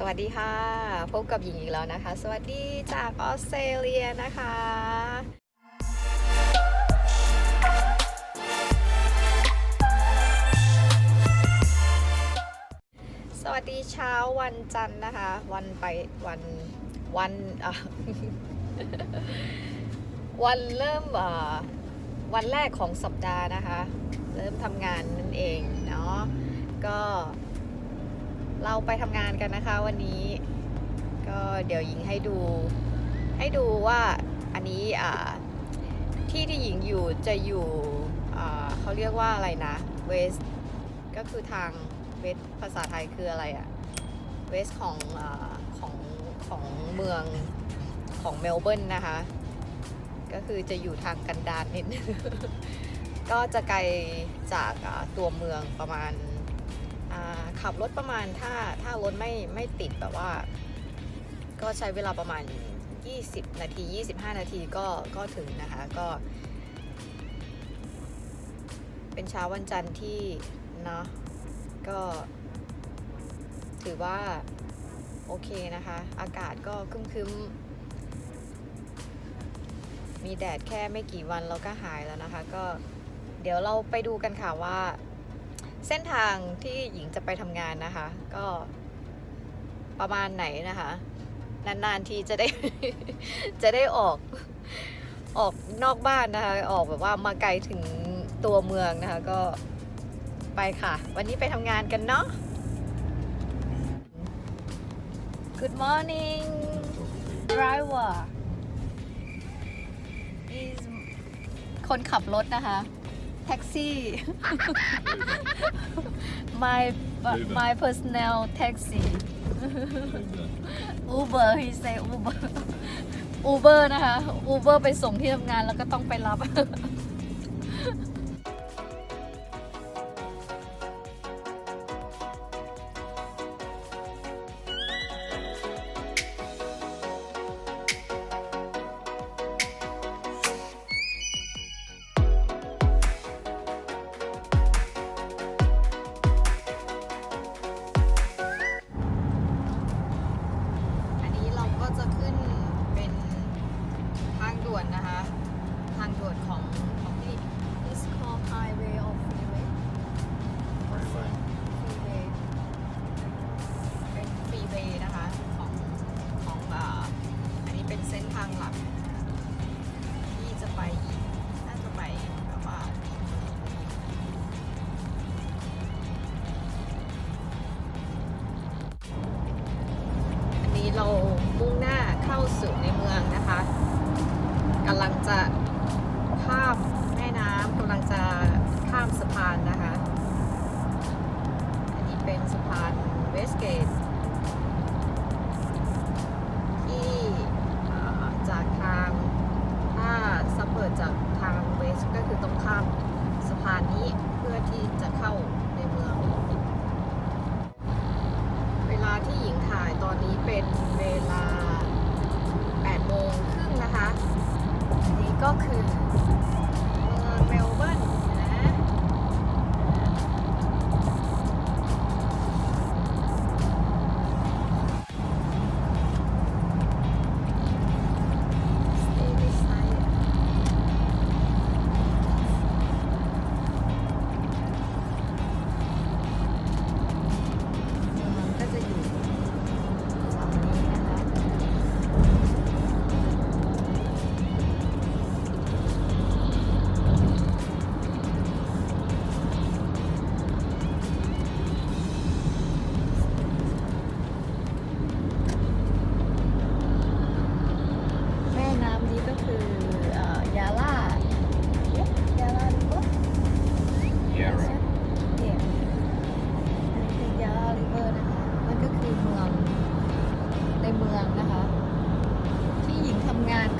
สวัสดีค่ะ พบกับหญิงอีกแล้วนะคะ สวัสดีจากออสเตรเลียนะคะ สวัสดีเช้าวันจันทร์นะคะ วันไปวันวันวันเริ่มวันแรกของสัปดาห์นะคะ เริ่มทำงานนั่นเองเนาะก็ เราไปทำงานกันนะคะวันนี้ก็เดี๋ยวหญิงให้ดูให้ดูว่าอันนี้ที่ที่หญิงอยู่จะอยู่เขาเรียกว่าอะไรนะเวสก็คือทางเวสภาษาไทยคืออะไรอะเวสของอของของเมืองของเมลเบิร์นนะคะ ก็คือจะอยู่ทางกันดารนิดนึงก็จะไกลจากตัวเมืองประมาณ ขับรถประมาณถ้าถ้ารถไม่ไม่ติดแบบว่า ก็ใช้เวลาประมาณ 20 นาที 25 นาทีก็ก็ถึงนะคะก็ เป็นเช้าวันจันทร์ที่เนาะก็ถือว่า โอเคนะคะ อากาศก็คึ้มๆมีแดดแค่ไม่กี่วันแล้วก็หายแล้วนะคะ ก็เดี๋ยวเราไปดูกันค่ะว่า เส้นทางที่หญิงจะไปทำงานนะคะ ก็ประมาณไหนนะคะ นานๆทีจะได้ จะได้ออกออกนอกบ้านนะคะ ออกแบบว่ามาไกลถึงตัวเมืองนะคะ ก็ไปค่ะ วันนี้ไปทำงานกันเนาะ Good morning driver is คนขับรถนะคะ แท็กซี่ my my personal taxi Uber he say Uber Uber นะคะ Uber ไปส่งที่ทำงานแล้วก็ต้องไปรับ จะ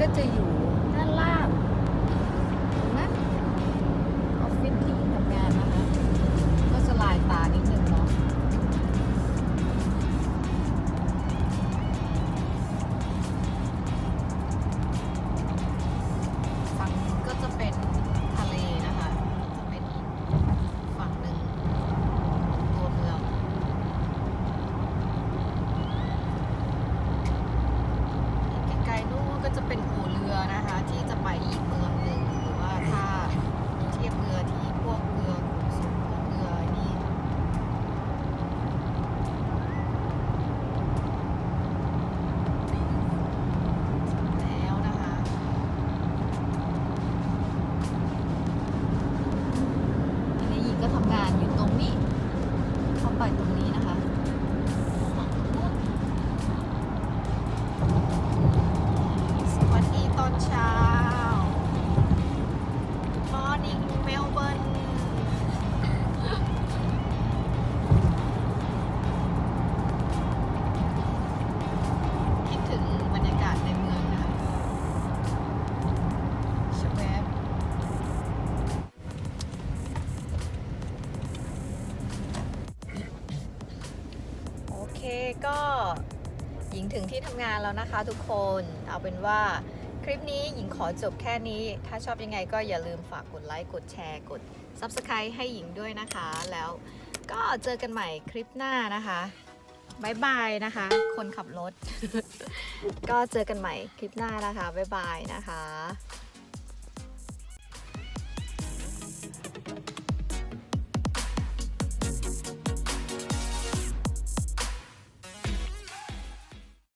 ก็จะอยู่ เช้า Morning Melbourne คิดถึงบรรยากาศในเมืองนะคะชแวบโอเคก็หญิงถึงที่ทำงานแล้วนะคะทุกคน เอาเป็นว่า ลิปนี้หญิงขอจบแค่นี้ ถ้าชอบยังไงก็อย่าลืมฝากกดไลค์ กดแชร์ กด Subscribe ให้หญิงด้วยนะคะ แล้วก็เจอกันใหม่คลิปหน้านะคะบายบายนะคะ คนขับรถ ก็เจอกันใหม่คลิปหน้านะคะบายบายนะคะ